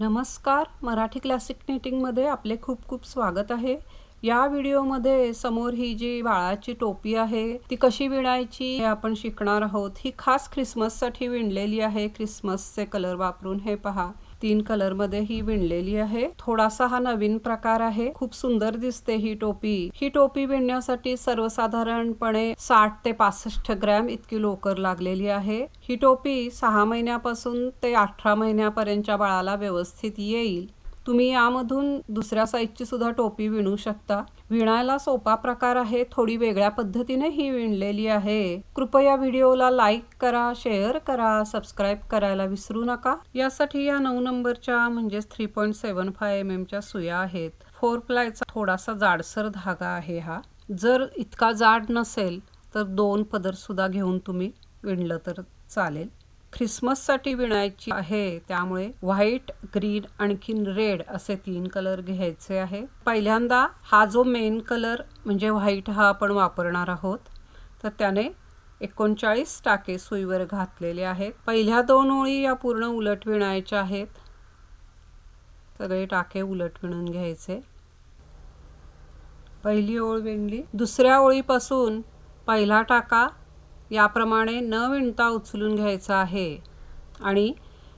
नमस्कार. मराठी क्लासिक नेटिंगमध्ये आपले खूप खूप स्वागत आहे. या व्हिडिओमध्ये समोर ही जी बाळाची टोपी आहे ती कशी विणायची हे आपण शिकणार आहोत. ही खास ख्रिसमससाठी विणलेली आहे. ख्रिसमसचे कलर वापरून हे पहा. तीन कलरमध्ये ही विणलेली आहे. थोडासा हा नवीन प्रकार आहे. खूप सुंदर दिसते ही टोपी. ही टोपी विणण्यासाठी सर्वसाधारणपणे साठ ते पासष्ट ग्रॅम इतकी लोकर लागलेली आहे. ही टोपी सहा महिन्यापासून ते अठरा महिन्यापर्यंतच्या बाळाला व्यवस्थित येईल. तुम्ही यामधून दुसऱ्या साईजची सुद्धा टोपी विणू शकता. विणायला सोपा प्रकार आहे थोडी वेगळ्या पद्धतीने ही विणलेली आहे. कृपया व्हिडिओला लाईक करा शेअर करा सबस्क्राईब करायला विसरू नका. यासाठी या नऊ नंबरच्या म्हणजेच three point seven five M एमच्या सुया आहेत. फोर प्लायचा थोडासा जाडसर धागा आहे हा. जर इतका जाड नसेल तर दोन पदर सुद्धा घेऊन तुम्ही विणलं तर चालेल. ख्रिसमससाठी विणायची आहे. त्यामुळे व्हाईट ग्रीन आणखीन रेड असे तीन कलर घ्यायचे आहे. पहिल्यांदा हा जो मेन कलर म्हणजे व्हाईट हा आपण वापरणार आहोत तर त्याने एकोणचाळीस टाके सुईवर घातलेले आहेत. पहिल्या दोन ओळी या पूर्ण उलट विणायच्या आहेत. सगळे टाके उलट विणून घ्यायचे. पहिली ओळ विणली. दुसऱ्या ओळीपासून पहिला टाका याप्रमाणे न विणता उचलून घ्यायचा आहे. आणि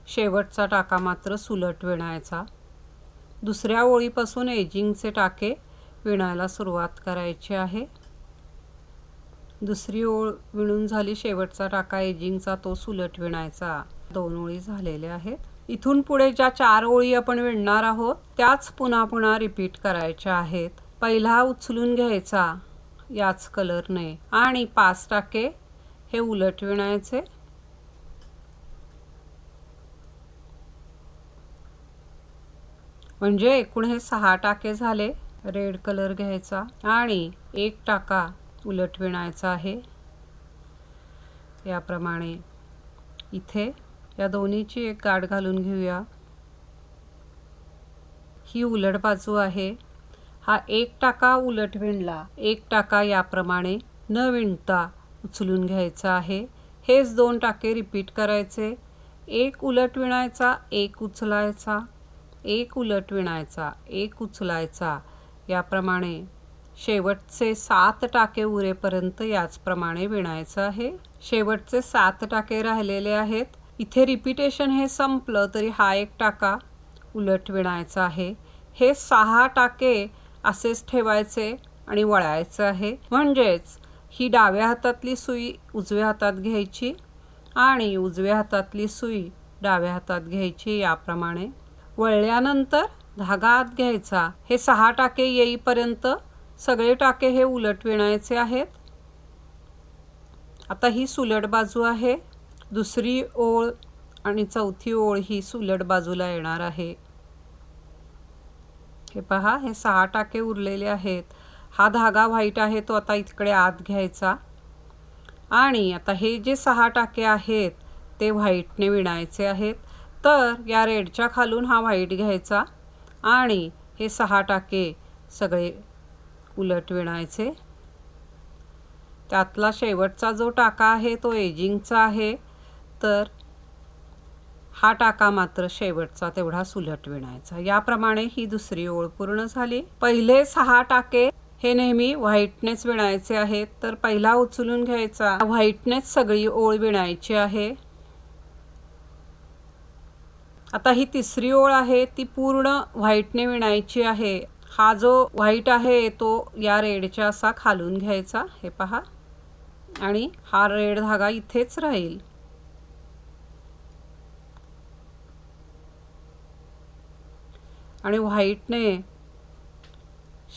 शेवटचा टाका मात्र सुलट विणायचा. दुसऱ्या ओळीपासून एजिंगचे टाके विणायला सुरुवात करायची आहे. दुसरी ओळ विणून झाली शेवटचा टाका एजिंगचा तो सुलट विणायचा. दोन ओळी झालेल्या आहेत. इथून पुढे ज्या चार ओळी आपण विणणार आहोत त्याच पुन्हा पुन्हा रिपीट करायच्या आहेत. पहिला उचलून घ्यायचा याच कलरने. आणि पाच टाके हे उलट विणायचे. म्हणजे एकूण हे सहा टाके झाले रेड कलर घ्यायचा आणि एक टाका उलट विणायचा आहे. याप्रमाणे इथे या दोन्हीची एक गाठ घालून घेऊया. ही उलट बाजू आहे. हा एक टाका उलट विणला एक टाका याप्रमाणे न विणता उचलून घ्यायचं आहे. हेच दोन टाके रिपीट करायचे. एक उलट विणायचा एक उचलायचा. एक उलट विणायचा एक उचलायचा. याप्रमाणे शेवटचे सात टाके उरेपर्यंत याचप्रमाणे विणायचं आहे. शेवटचे सात टाके राहिलेले आहेत. इथे रिपिटेशन हे संपलं तरी हा एक टाका उलट विणायचा आहे. हे सहा टाके असेच ठेवायचे आणि वळायचं आहे. म्हणजेच ही डाव्या हातातली सुई उजव्या हातात घ्यायची आणि उजव्या हातातली सुई डाव्या हातात घ्यायची याप्रमाणे. वळल्यानंतर धागा आत घ्यायचा. हे सहा टाके येईपर्यंत सगळे टाके हे उलट विणायचे आहेत. आता ही सुलट बाजू आहे. दुसरी ओळ आणि चौथी ओळ ही सुलट बाजूला येणार आहे. हे पहा हे सहा टाके उरलेले आहेत. हा धागा व्हाईट आहे तो आता इकडे आत घ्यायचा. आणि आता हे जे सहा टाके आहेत ते व्हाईटने विणायचे आहेत. तर या रेडच्या खालून हा व्हाईट घ्यायचा आणि हे सहा टाके सगळे उलट विणायचे. त्यातला शेवटचा जो टाका आहे तो एजिंगचा आहे. तर हा टाका मात्र शेवटचा तेवढा सुलट विणायचा. याप्रमाणे ही दुसरी ओळ पूर्ण झाली. पहिले सहा टाके हे नेहमी व्हाईटनेच विणायचे आहेत तर पहिला उचलून घ्यायचा. व्हाईटनेच सगळी ओळ विणायची आहे. आता ही तिसरी ओळ आहे ती पूर्ण व्हाईटने विणायची आहे. हा जो व्हाईट आहे तो या रेडच्या असा खालून घ्यायचा हे पहा. आणि हा रेड धागा इथेच राहील. आणि व्हाईटने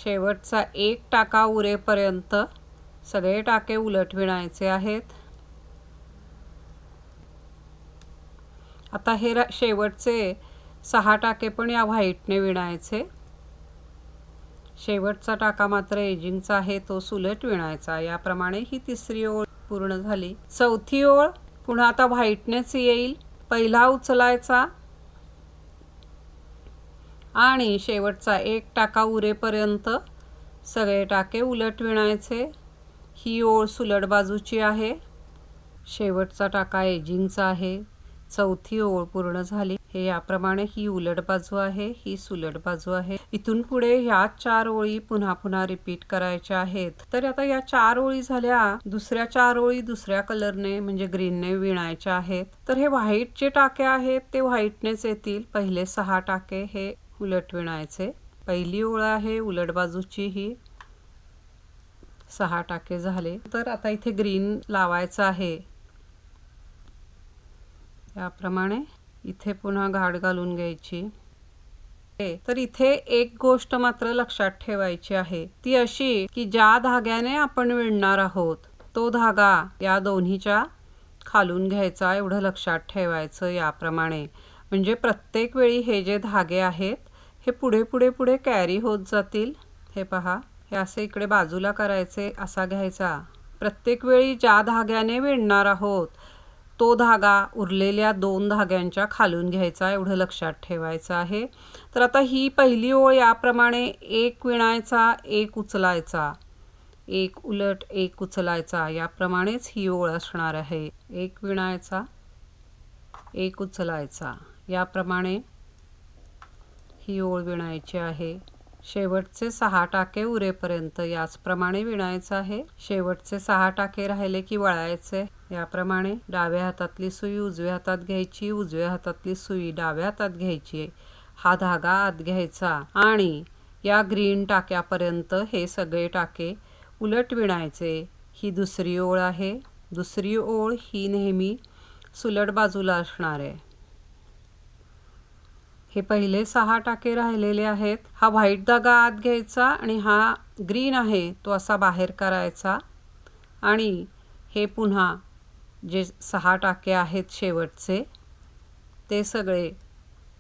शेवटचा एक टाका उरेपर्यंत सगळे टाके उलट विणायचे आहेत. आता हे शेवटचे सहा टाके पण या व्हाईटने विणायचे. शेवटचा टाका मात्र एजिंगचा आहे तो सुलट विणायचा. याप्रमाणे ही तिसरी ओळ पूर्ण झाली. चौथी ओळ पुन्हा आता व्हाईटनेच येईल. पहिला उचलायचा. आणि शेवटचा एक टाका उरेपर्यंत. सगळे टाके उलट विणायचे. ही ओळ सुलट बाजूची आहे. शेवटचा टाका एजिंगचा आहे. चौथी ओळ पूर्ण झाली. हे याप्रमाणे ही उलट बाजू आहे ही सुलट बाजू आहे. इथून पुढे ह्या चार ओळी पुन्हा पुन्हा रिपीट करायच्या आहेत. तर आता या चार ओळी झाल्या दुसऱ्या चार ओळी दुसऱ्या कलरने म्हणजे ग्रीनने विणायच्या आहेत. तर हे व्हाईटचे टाके आहेत ते व्हाईटनेच येतील. पहिले सहा टाके हे उलट विणायचे पहिली ओळ आहे उलट बाजूची ही. सहा टाके झाले. तर आता इथे ग्रीन लावायचं आहे. याप्रमाणे इथे पुन्हा घाट घालून घ्यायची. तर इथे एक गोष्ट मात्र लक्षात ठेवायची आहे. ती अशी की ज्या धाग्याने आपण विणणार आहोत तो धागा या दोन्हीच्या खालून घ्यायचा एवढं लक्षात ठेवायचं याप्रमाणे. म्हणजे प्रत्येक वेळी हे जे धागे आहेत हे पुढे पुढे पुढे कॅरी होत जातील. हे पहा हे असे इकडे बाजूला करायचे असा घ्यायचा. प्रत्येक वेळी ज्या धाग्याने विणणार आहोत तो धागा उरलेल्या दोन धाग्यांच्या खालून घ्यायचा एवढं लक्षात ठेवायचं आहे. तर आता ही पहिली ओळ याप्रमाणे एक विणायचा एक उचलायचा. एक उलट एक उचलायचा याप्रमाणेच ही ओळ असणार आहे. एक विणायचा एक उचलायचा. याप्रमाणे ही ओळ विणायची आहे. शेवटचे सहा टाके उरेपर्यंत याचप्रमाणे विणायचं आहे. शेवटचे सहा टाके राहिले की वळायचे. याप्रमाणे डाव्या हातातली सुई उजव्या हातात घ्यायची उजव्या हातातली सुई डाव्या हातात घ्यायची. हा धागा आत घ्यायचा. आणि या ग्रीन टाक्यापर्यंत हे सगळे टाके उलट विणायचे. ही दुसरी ओळ आहे. दुसरी ओळ ही नेहमी सुलट बाजूला असणार आहे. हे पहिले सहा टाके राहिलेले आहेत. हा व्हाईट धागा आत घ्यायचा आणि हा ग्रीन आहे तो असा बाहेर करायचा. आणि हे पुन्हा जे सहा टाके आहेत शेवटचे ते सगळे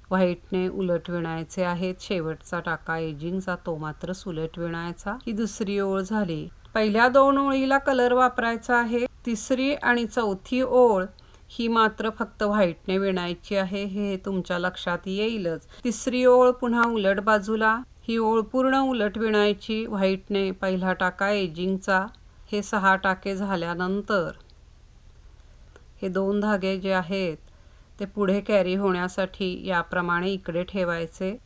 व्हाईटने उलट विणायचे आहेत. शेवटचा टाका एजिंगचा तो मात्र सुलट विणायचा. ही दुसरी ओळ झाली. पहिल्या दोन ओळीला कलर वापरायचा आहे. तिसरी आणि चौथी ओळ ही मात्र फक्त व्हाईटने विणायची आहे हे तुमच्या लक्षात येईलच. तिसरी ओळ पुन्हा उलट बाजूला ही ओळ पूर्ण उलट विणायची व्हाईटने पहिला टाका एजिंगचा हे सहा टाके झाल्यानंतर. हे दोन धागे जे आहेत ते पुढे कॅरी होण्यासाठी याप्रमाणे इकडे ठेवायचे.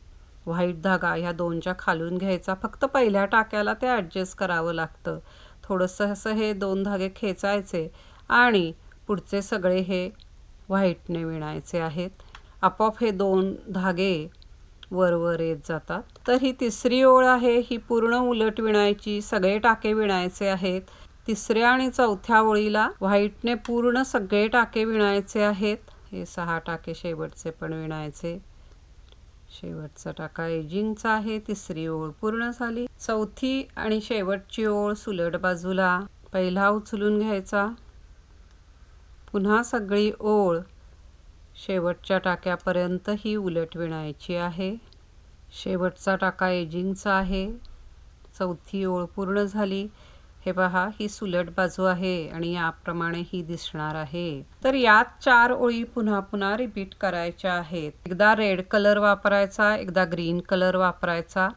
व्हाईट धागा ह्या दोनच्या खालून घ्यायचा फक्त पहिल्या टाक्याला ते ॲडजस्ट करावं लागतं. थोडंसं असं हे दोन धागे खेचायचे आणि पुढचे सगळे हे व्हाईटने विणायचे आहेत. आपोआप हे दोन धागे वरवर येत जातात. तर ही तिसरी ओळ आहे. ही पूर्ण उलट विणायची सगळे टाके विणायचे आहेत. तिसऱ्या आणि चौथ्या ओळीला व्हाईटने पूर्ण सगळे टाके विणायचे आहेत. हे सहा टाके शेवटचे पण विणायचे. शेवटचा टाका एजिंगचा आहे. तिसरी ओळ पूर्ण झाली. चौथी आणि शेवटची ओळ सुलट बाजूला. पहिला उचलून घ्यायचा. पुन्हा सगळी ओळ शेवटच्या टाक्यापर्यंत ही उलट विणायची आहे. शेवटचा टाका एजिंगचा आहे. चौथी ओळ पूर्ण झाली. हे पहा ही सुलट बाजू आहे आणि याप्रमाणे ही दिसणार आहे. तर यात चार ओळी पुन्हा पुन्हा रिपीट करायच्या आहेत. एकदा रेड कलर वापरायचा एकदा ग्रीन कलर वापरायचा.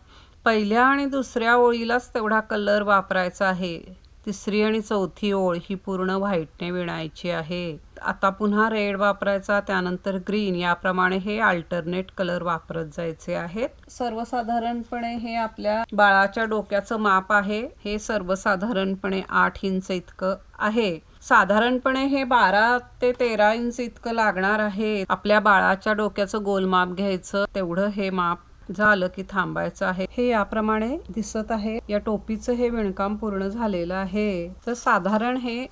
पहिल्या आणि दुसऱ्या ओळीलाच तेवढा कलर वापरायचा आहे. तिसरी आणि चौथी ओळ ही पूर्ण व्हाईटने विणायची आहे. आता पुन्हा रेड वापरायचा त्यानंतर ग्रीन याप्रमाणे हे अल्टरनेट कलर वापरत जायचे आहेत. सर्वसाधारणपणे हे आपल्या बाळाच्या डोक्याचं माप आहे. हे सर्वसाधारणपणे आठ इंच इतकं आहे. साधारणपणे हे बारा ते तेरा इंच इतकं लागणार आहे. आपल्या बाळाच्या डोक्याचं गोलमाप घ्यायचं तेवढं हे माप झालं की थांबायचं आहे. हे याप्रमाणे दिसत आहे. या टोपीचं हे विणकाम पूर्ण झालेलं आहे. तर साधारण हे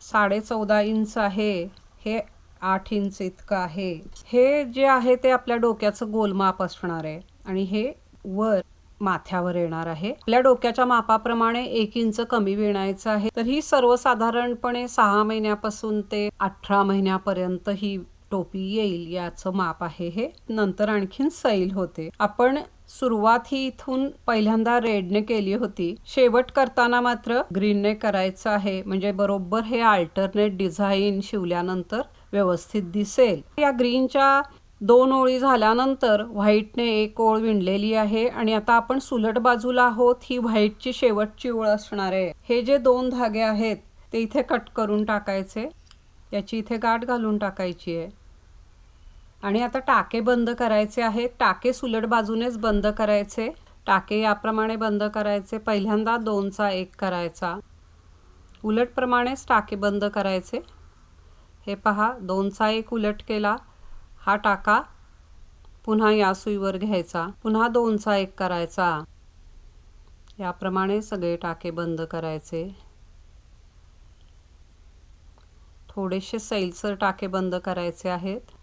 साडे चौदा इंच आहे. हे आठ इंच इतकं आहे. हे जे आहे ते आपल्या डोक्याचं गोलमाप असणार आहे. आणि हे वर माथ्यावर येणार आहे. आपल्या डोक्याच्या मापाप्रमाणे एक इंच कमी विणायचं आहे. तर ही सर्वसाधारणपणे सहा महिन्यापासून ते अठरा महिन्यापर्यंत ही टोपी येईल याचं माप आहे हे. नंतर आणखीन सैल होते. आपण सुरुवात ही इथून पहिल्यांदा रेडने केली होती. शेवट करताना मात्र ग्रीनने करायचं आहे. म्हणजे बरोबर हे अल्टरनेट डिझाईन शिवल्यानंतर व्यवस्थित दिसेल. या ग्रीनच्या दोन ओळी झाल्यानंतर व्हाईटने एक ओळ विणलेली आहे आणि आता आपण सुलट बाजूला आहोत. ही व्हाईटची शेवटची ओळ असणार आहे. हे जे दोन धागे आहेत ते इथे कट करून टाकायचे. याची इथे गाठ घालून टाकायची आहे. आणि आता टाके बंद करायचे आहेत. टाके सुलट बाजूनेच बंद करायचे. टाके याप्रमाणे बंद करायचे. पहिल्यांदा दोनचा एक करायचा. उलटप्रमाणेच टाके बंद करायचे. हे पहा दोनचा एक उलट केला. हा टाका पुन्हा या सुईवर घ्यायचा. पुन्हा दोनचा एक करायचा. याप्रमाणे सगळे टाके बंद करायचे. थोडेसे सैलसर टाके बंद करायचे आहेत.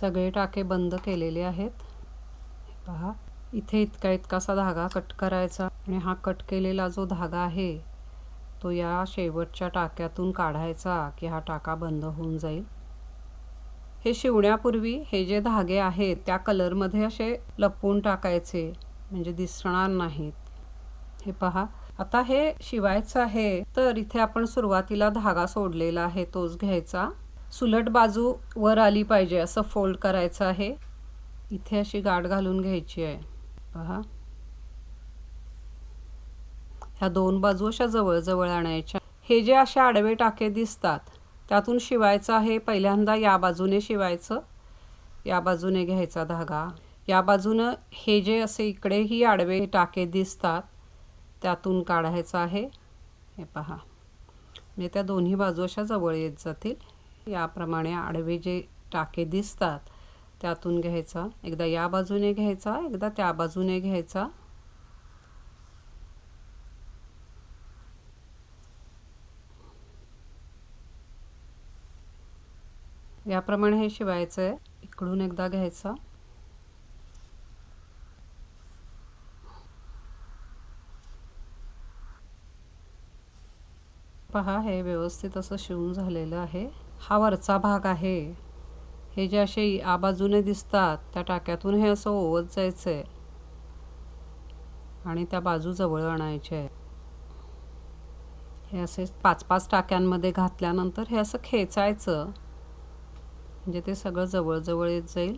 सगळे टाके बंद केलेले आहेत. पहा. इथे इतका इतकासा धागा कट करायचा आणि हा कट केलेला जो धागा आहे तो या शेवटच्या टाक्यातून काढायचा की हा टाका बंद होऊन जाईल. हे शिवण्यापूर्वी हे जे धागे आहेत त्या कलरमध्ये असे लपवून टाकायचे म्हणजे दिसणार नाहीत. हे पहा. आता हे शिवायचं आहे तर इथे आपण सुरुवातीला धागा सोडलेला आहे तोच घ्यायचा. सुलट बाजू वर आली पाहिजे असं फोल्ड करायचं आहे. इथे अशी गाठ घालून घ्यायची आहे. पहा. ह्या दोन बाजू अशा जवळजवळ आणायच्या. हे जे अशा आडवे टाके दिसतात त्यातून शिवायचं आहे पहिल्यांदा या बाजूने शिवायचं या बाजूने घ्यायचा धागा. या बाजूनं हे जे असे इकडेही आडवे टाके दिसतात त्यातून काढायचं आहे. हे पहा. म्हणजे त्या दोन्ही बाजू अशा जवळ येत जातील. याप्रमाणे आडवे जे टाके दिसतात त्यातून घ्यायचा. एकदा या बाजूने घ्यायचा एकदा त्या बाजूने घ्यायचा. याप्रमाणे हे शिवायचं आहे. इकडून एकदा घ्यायचा. पहा हे व्यवस्थित असं शिवून झालेलं आहे. हा वरचा भाग आहे. हे जे असे आबाजूने बाजूने दिसतात त्या टाक्यातून हे असं ओवत जायचं आहे आणि त्या बाजू जवळ आणायचे आहे हे असे पाच पाच टाक्यांमध्ये घातल्यानंतर हे असं खेचायचं. म्हणजे ते सगळं जवळजवळ येत जाईल.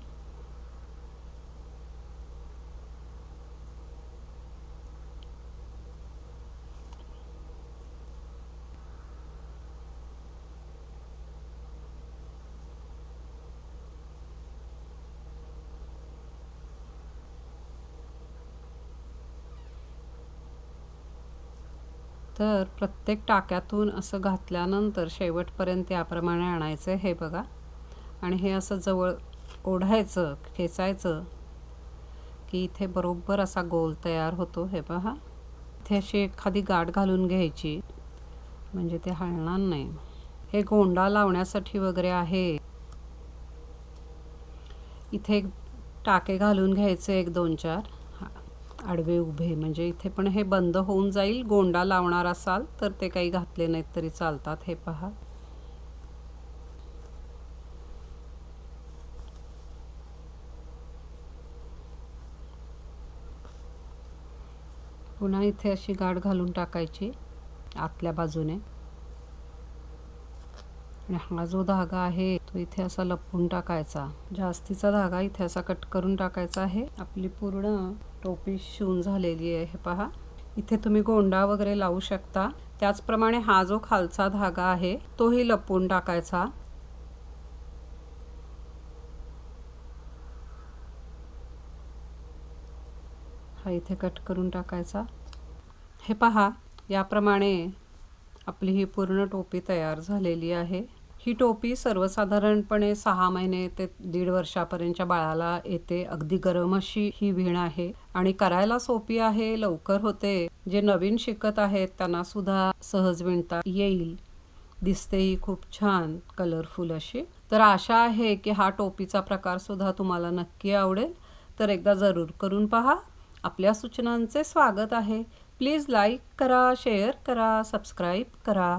तर प्रत्येक टाक्यातून असं घातल्यानंतर शेवटपर्यंत याप्रमाणे आणायचं हे बघा. आणि हे असं जवळ ओढायचं खेचायचं की इथे बरोबर असा गोल तयार होतो हे पहा इथे अशी एखादी गाठ घालून घ्यायची म्हणजे ते हलणार नाही. हे गोंडा लावण्यासाठी वगैरे आहे. इथे टाके घालून घ्यायचे एक दोन चार. आडवे उभे. म्हणजे इथे पण हे बंद होऊन जाईल. गोंडा लावणार असाल तर ते काही घातले नाहीत तरी चालतात. हे पहा. पुन्हा इथे अशी गाठ घालून टाकायची आतल्या बाजूने. आणि हा जो धागा आहे तो इथे असा लपवून टाकायचा. जास्तीचा धागा इथे असा कट करून टाकायचा आहे. आपली पूर्ण टोपी शिवून झालेली आहे हे पहा. इथे तुम्ही गोंडा वगैरे लावू शकता. त्याचप्रमाणे हा जो खालचा धागा आहे तोही लपवून टाकायचा. हा इथे कट करून टाकायचा. हे पहा याप्रमाणे आपली ही पूर्ण टोपी तयार झालेली आहे. ही टोपी सर्वसाधारणपणे सहा महिने ते दीड वर्षापर्यंतच्या बाळाला येते. अगदी गरम अशी ही विण आहे. आणि करायला सोपी आहे लवकर होते. जे नवीन शिकत आहेत त्यांना सुद्धा सहज विणता येईल. दिसतेही खूप छान कलरफुल अशी. तर आशा आहे की हा टोपीचा प्रकार सुद्धा तुम्हाला नक्की आवडेल. तर एकदा जरूर करून पहा. आपल्या सूचनांचे स्वागत आहे. प्लीज लाईक करा शेअर करा सबस्क्राईब करा.